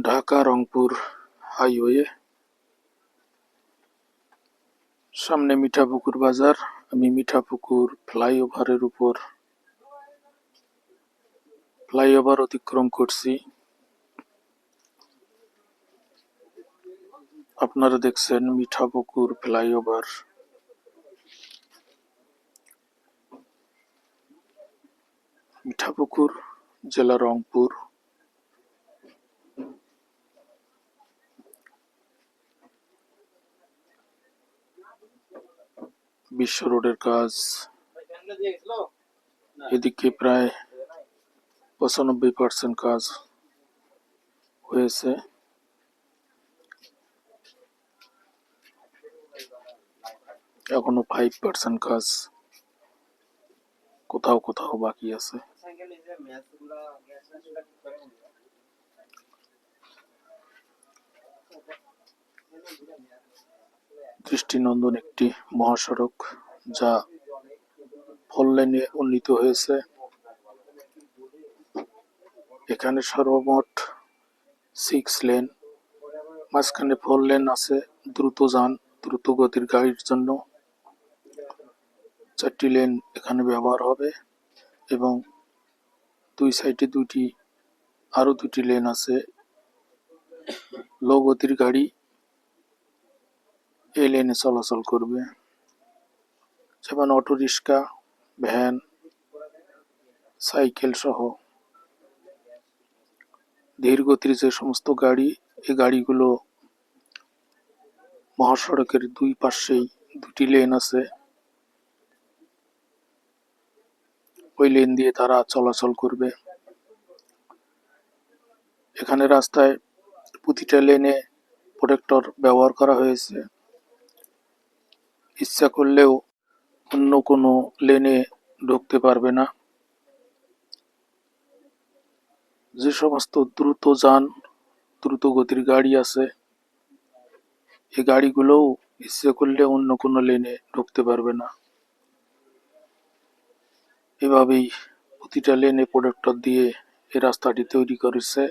Dhaka Rangpur highway. সামনে মিঠাপুকুর বাজার। আমি মিঠাপুকুর ফ্লাইওভারের উপর ফ্লাইওভার অতিক্রম করছি। আপনারা দেখছেন মিঠাপুকুর ফ্লাইওভার। মিঠাপুকুর, জেলা রংপুর। বিশ্ব রোডের কাজ। এদিকে প্রায় পঁচানব্বই পার্সেন্ট কাজ হয়েছে। এখনও ফাইভ পার্সেন্ট কাজ কোথাও কোথাও বাকি আছে। দৃষ্টিনন্দন একটি মহাসড়ক যা ফোর লেনে উন্নীত হয়েছে। এখানে সর্বমোট সিক্স লেন মাঝখানে ফোর লেন আছে, দ্রুত যান, দ্রুত গতির গাড়ির জন্য। চারটি লেন এখানে ব্যবহার হবে এবং দুই সাইডে দুটি আরও দুটি লেন আছে। লো গতির গাড়ি এই লেনে চলাচল করবে। যেমন অটো রিক্সা, ভ্যান, সাইকেল সহ। ধীর গতির যে সমস্ত গাড়ি, এই গাড়িগুলো মহাসড়কের দুই পাশেই দুটি লেন আছে। ওই লেন দিয়ে তারা চলাচল করবে। এখানে রাস্তায় প্রতিটা লেনে প্রোটেক্টর ব্যবহার করা হয়েছে। ইচ্ছা করলেও অন্য কোনো লেনে ঢুকতে পারবে না। যে সমস্ত দ্রুত যান, দ্রুত গতির গাড়ি আছে এই গাড়িগুলোও ইচ্ছে করলে অন্য কোনো লেনে ঢুকতে পারবে না। এভাবেই প্রতিটা লেনে প্রোডাক্টর দিয়ে এই রাস্তাটি তৈরি করেছে।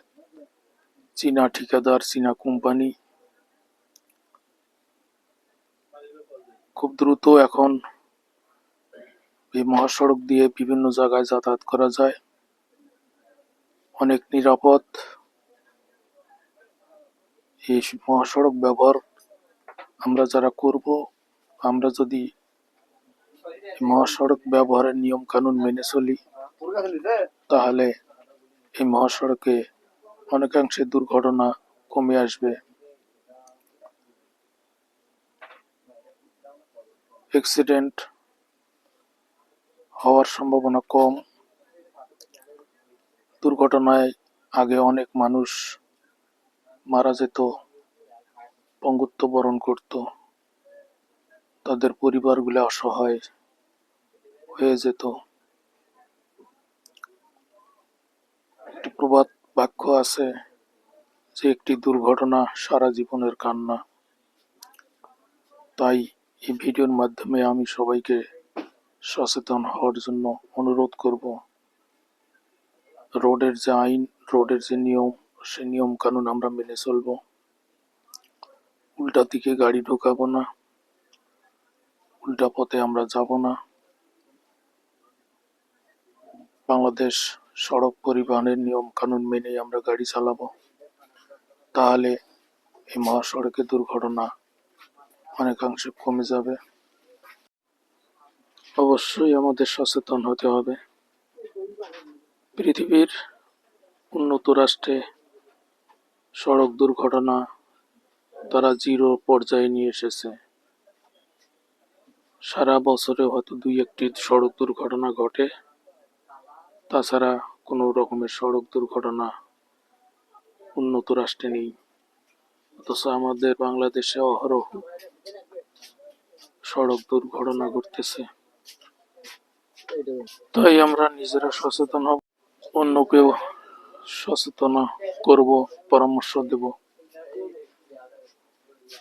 চীনা ঠিকাদার, চীনা কোম্পানি খুব দ্রুত এখন এই মহাসড়ক দিয়ে বিভিন্ন জায়গায় যাতায়াত করা যায়। অনেক নিরাপদ এই মহাসড়ক ব্যবহার আমরা যারা করব, আমরা যদি মহাসড়ক ব্যবহারের নিয়ম কানুন মেনে চলি, তাহলে এই মহাসড়কে অনেকাংশে দুর্ঘটনা কমে আসবে। অ্যাক্সিডেন্ট হওয়ার সম্ভাবনা কম। দুর্ঘটনায় আগে অনেক মানুষ মারা যেত, পঙ্গুত্ব বরণ করত। তাদের পরিবারগুলো অসহায় হয়ে যেত। একটি প্রবাদ বাক্য আছে যে, একটি দুর্ঘটনা সারা জীবনের কান্না। তাই এই ভিডিওর মাধ্যমে আমি সবাইকে সচেতন হওয়ার জন্য অনুরোধ করব। রোডের যে আইন, রোডের যে নিয়ম, সে নিয়ম কানুন আমরা মেনে চলব। উল্টা দিকে গাড়ি ঢোকাবো না। উল্টা পথে আমরা যাব না। বাংলাদেশ সড়ক পরিবহনের নিয়ম কানুন মেনেই আমরা গাড়ি চালাবো। তাহলে এই মহাসড়কে দুর্ঘটনা অনেকাংশে কমে যাবে। অবশ্যই আমাদের সচেতন হতে হবে। পৃথিবীর উন্নত রাষ্ট্রে সড়ক দুর্ঘটনা তারা জিরো পর্যায়ে নিয়ে এসেছে। সারা বছরে হয়তো দুই একটি সড়ক দুর্ঘটনা ঘটে। তাছাড়া কোনো রকমের সড়ক দুর্ঘটনা উন্নত রাষ্ট্রে নেই। অথচ আমাদের বাংলাদেশে অহরহ সড়ক দুর্ঘটনা ঘটতেছে। তাই আমরা নিজেরা সচেতন হব, অন্যকেও সচেতন করব, পরামর্শ দেব।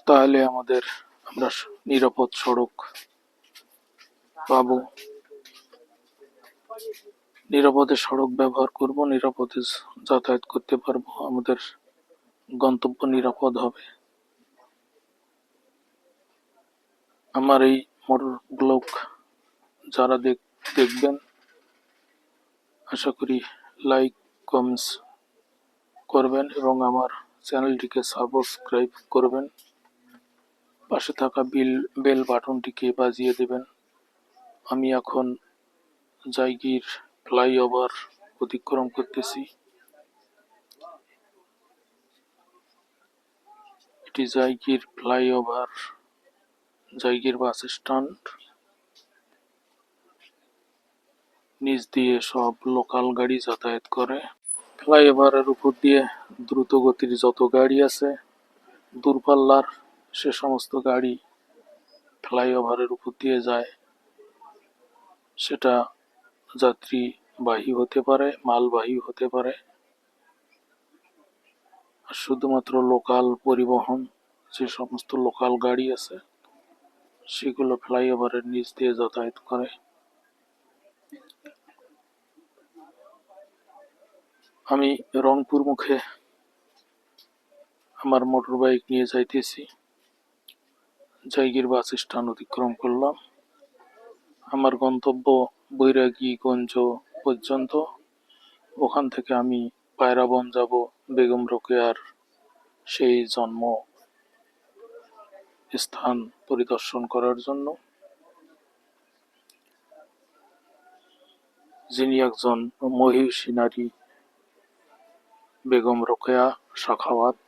তাহলে আমাদের আমরা নিরাপদ সড়ক পাব। নিরাপদে সড়ক ব্যবহার করব, নিরাপদে যাতায়াত করতে পারব আমাদের গন্তব্য নিরাপদ হবে। আমার এই মোটর ব্লগ যারা দেখ- দেখবেন, আশা করি লাইক, কমেন্টস করবেন এবং আমার চ্যানেলটিকে সাবস্ক্রাইব করবেন। পাশে থাকা বিল বেল বাটনটিকে বাজিয়ে দেবেন। আমি এখন জাইগির ফ্লাইওভার অতিক্রম করতেছি। এটি জাইগির ফ্লাইওভার, জাইগির বাস স্ট্যান্ড। নিচ দিয়ে সব লোকাল গাড়ি যাতায়াত করে। ফ্লাইওভারের উপর দিয়ে দ্রুত গতির যত গাড়ি আছে, দূরপাল্লার সে সমস্ত গাড়ি ফ্লাইওভারের উপর দিয়ে যায়। সেটা যাত্রীবাহী হতে পারে, মালবাহী হতে পারে। শুধুমাত্র লোকাল পরিবহন, যে সমস্ত লোকাল গাড়ি আছে, সেগুলো ফ্লাইওভারের নিচ দিয়ে যাতায়াত করে। আমি রংপুর মুখে আমার মোটর বাইক নিয়ে যাইতেছি। জাইগির বাস স্ট্যান্ড অতিক্রম করলাম। আমার গন্তব্য বৈরাগীগঞ্জ পর্যন্ত। ওখান থেকে আমি পায়রাবন যাব বেগম রোকেয়ার সেই জন্ম স্থান পরিদর্শন করার জন্য। যিনি একজন মহিষী নারী, বেগম রোকেয়া সাখাওয়াত